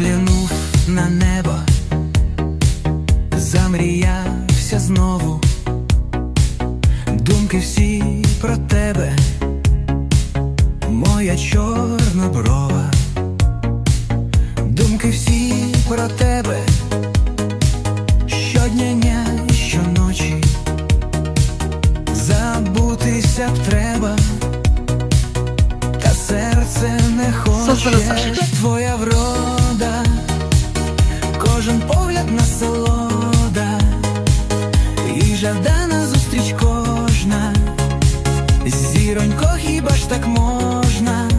поглянув на небо, замріявся знову, думки всі про тебе, моя чорна брова, думки всі про тебе, щодня, щоночі, забутися б треба. Та серце не хоче твоя врода, жадана зустріч кожна, зіронько, хіба ж так можна?